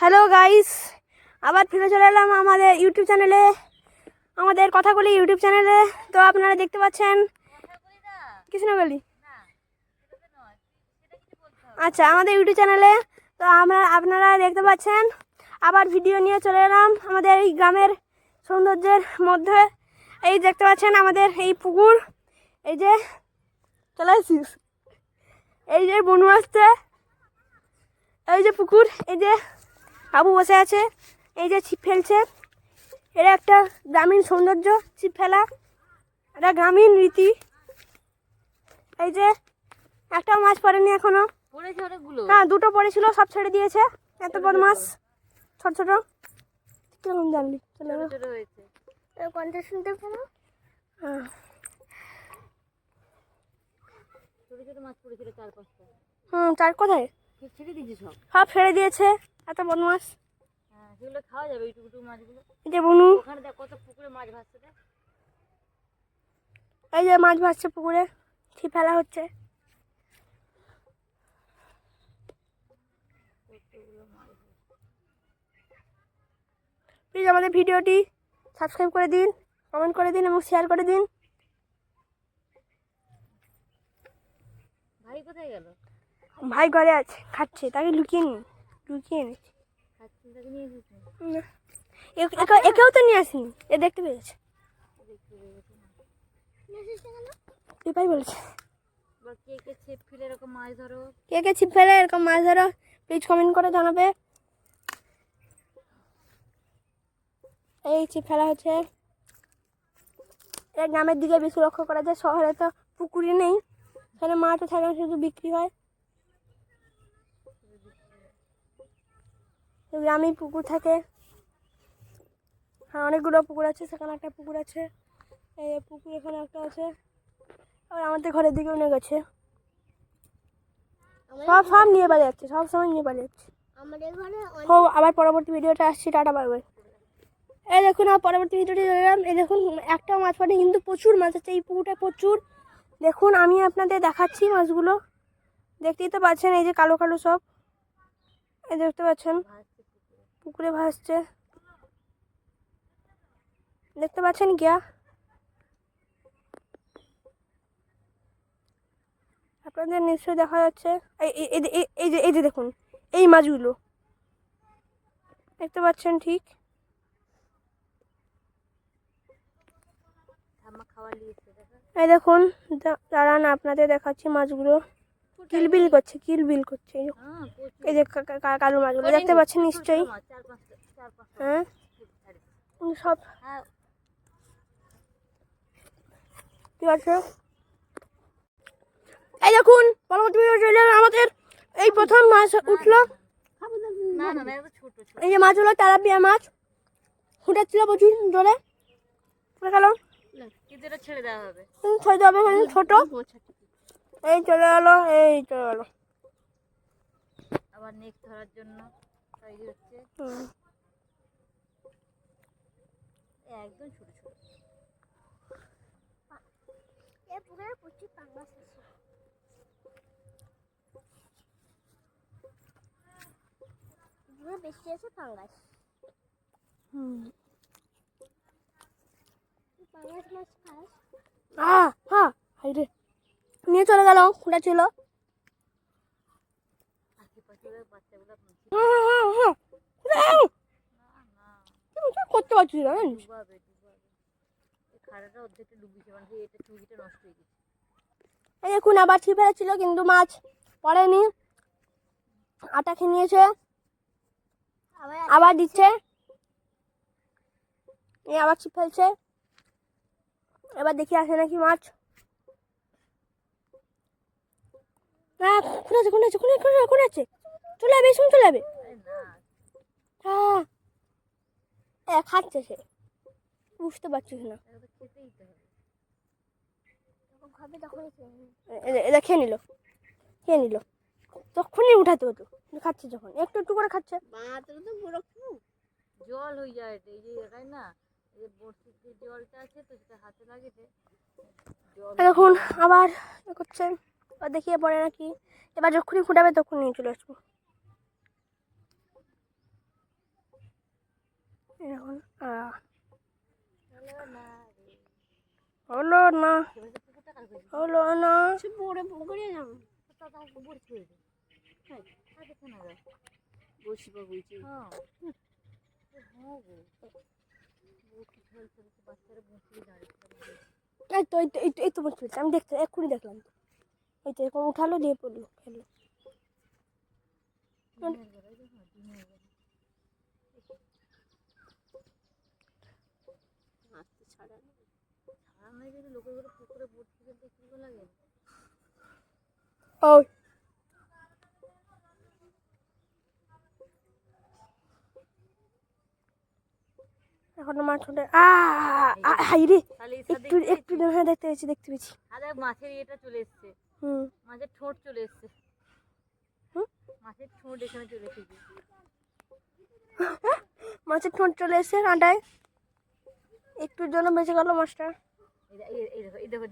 Hello guys আবার ফিরে চলে এলাম আমাদের ইউটিউব চ্যানেলে আমাদের কথাগুলি ইউটিউব চ্যানেলে তো আপনারা দেখতে পাচ্ছেন, কৃষ্ণগলি। আচ্ছা আমাদের ইউটিউব চ্যানেলে তো আমরা, আপনারা দেখতে পাচ্ছেন, আবার ভিডিও নিয়ে চলে এলাম আমাদের এই গ্রামের সৌন্দর্যের মধ্যে। এই দেখতে পাচ্ছেন আমাদের এই পুকুর, এই যে, চলে আসিস এই যে বনু আসছে, এই যে পুকুর, এই যে বাবু বসে আছে। এই যে ছিপ ফেলছে। এটা একটা গ্রামীণ সৌন্দর্য ছিপ ফেলা। এটা গ্রামীণ রীতি। এই যে একটা মাছ পড়েনি এখনও। হ্যাঁ দুটো পড়েছিল সব ছেড়ে দিয়েছে। এত বড় মাছ ছোট ছোট। কেমন জানলি? কণ্ঠে শুনতে হ্যাঁ। ছোট ছোট মাছ পড়েছিল চার পাঁচটা। হুম চার কোথায়? সব ছেড়ে দিয়েছি। এত বড় মাছ হ্যাঁ সেগুলো খাওয়া যাবে এই টুকু টুকু মাছগুলো। এই যে বনু। ওখানে দেখ কত পুকুরে মাছ ভাসছে এই যে মাছ ভাসছে পুকুরে ছিপ ফেলা হচ্ছে। প্লিজ আমাদের ভিডিওটি সাবস্ক্রাইব করে দিন কমেন্ট করে দিন এবং শেয়ার করে দিন। ভাই কোথায় গেল? ভাই ঘরে আছে খাচ্ছে তাকে লুকিয়ে নি লুকিয়ে এনেছি। একেও তো নিয়ে আসিনি। এ দেখতে পেয়েছে। দিপাই বলেছে। কে কে ছেপ ফেলে এরকম মাছ ধরো? কে কে ছিপ ফেলে এরকম মাছ ধরো প্লিজ কমেন্ট করে জানাবে। এই ছিপ ফেলা হচ্ছে। গ্রামের দিকে বেশি লক্ষ্য করা যায়। শহরে তো পুকুরি নেই। সেখানে মাছও থাকে শুধু বিক্রি হয়। তো গ্রামেই পুকুর থাকে। হ্যাঁ অনেকগুলো পুকুর আছে সেখানে একটা পুকুর আছে। এই পুকুর এখানে একটা আছে। আর আমাদের ঘরের দিকে অনেক আছে। সব সব নিয়ে পালিয়ে যাচ্ছে সব সময় নিয়ে পালিয়ে যাচ্ছে। ও আবার পরবর্তী ভিডিওটা আসছি টাটা বাই এই দেখুন আর পরবর্তী ভিডিওটি দেখলাম এই দেখুন একটা মাছ পানি কিন্তু প্রচুর মাছ আছে এই পুকুরটা প্রচুর। দেখুন আমি আপনাদের দেখাচ্ছি মাছগুলো। দেখতেই তো পাচ্ছেন এই যে কালো কালো সব। এই দেখতে পাচ্ছেন। পুকুরে ভাসছে। দেখতে পাচ্ছেন গিয়া আপনাদের নিশ্চয়ই দেখা যাচ্ছে। এই যে- এই- যে দেখুন এই মাছগুলো। দেখতে পাচ্ছেন ঠিক? এই দেখুন দাঁড়ান আপনাদের দেখাচ্ছি মাছগুলো। কিলবিল করছে কিলবিল করছে এই যে- হ্যাঁ কা- কা- কা- কালো মাছগুলো দেখতে পাচ্ছেন নিশ্চয়ই হ্যাঁ সব হ্যাঁ ঠিক আছে এই দেখুন পরবর্তী চলে আমাদের এই প্রথম মাছ উঠল এই যে মাছ হলো তেলাপিয়া মাছ ফুটাচ্ছিল প্রচুর জোরে গেল ছেড়ে দেওয়া হবে মানে ছোট এই চলে গেলো এই চলে গেলো আবার নেক্সট ধরার জন্য তৈরি হচ্ছে একদম ছোট ছোট। বেশি আছে পাঙ্গাস। হুম। পাঙ্গাস মাছ খাস। হ্যাঁ রে নিয়ে চলে গেল ফুটা ছিল। হ্যাঁ হ্যাঁ হ্যাঁ। করতে পারছিস না, জানিস? দেখুন, আবার ছিপ ছিল, কিন্তু মাছ পড়েনি। আটা খেয়ে নিয়েছে। আবার আবার দিচ্ছে। এই আবার ছিপ ফেলছে। এবার দেখি আসে নাকি মাছ। হ্যাঁ খুলে আছে খুলে আছে খুলে খুলে আছে। চলে যাবে শুন চলে যাবে। না হ্যাঁ খাচ্ছে সে বুঝতে পারছিস না। এটা খেয়ে নিল। খেয়ে নিল। তখনই উঠাতে হতো। খাচ্ছে যখন। একটু একটু করে খাচ্ছে। জল হয়ে যায়। এই যে এখানে না জলটা আছে তো সেটা হাতে এই দেখুন আবার এ এবার দেখিয়ে পড়ে নাকি। এবার যখনই ফুটাবে তখন নিয়ে চলে আসব। এখন হলো না। হলো না। পড়ে যাব হ্যাঁ হ্যাঁ হ্যাঁ। গো। এই তো এই তো এই তো এই তো বসে ফেলছে। আমি দেখতে এক্ষুনি দেখলাম এই তো এরকম উঠালো দিয়ে পড়ল ওই। এখনও হাই রে। একটু একটু দেখতে পেয়েছি দেখতে পেয়েছি। মাছের ইয়েটা চলে এসছে। মাছের ঠোঁট চলে এসছে? মাছের ঠোঁট এখানে চলে এসেছে। মাছের ঠোঁট চলে এসছে কাঁটায়। একটুর জন্য বেঁচে গেল মাছটা। এই দেখো এই দেখো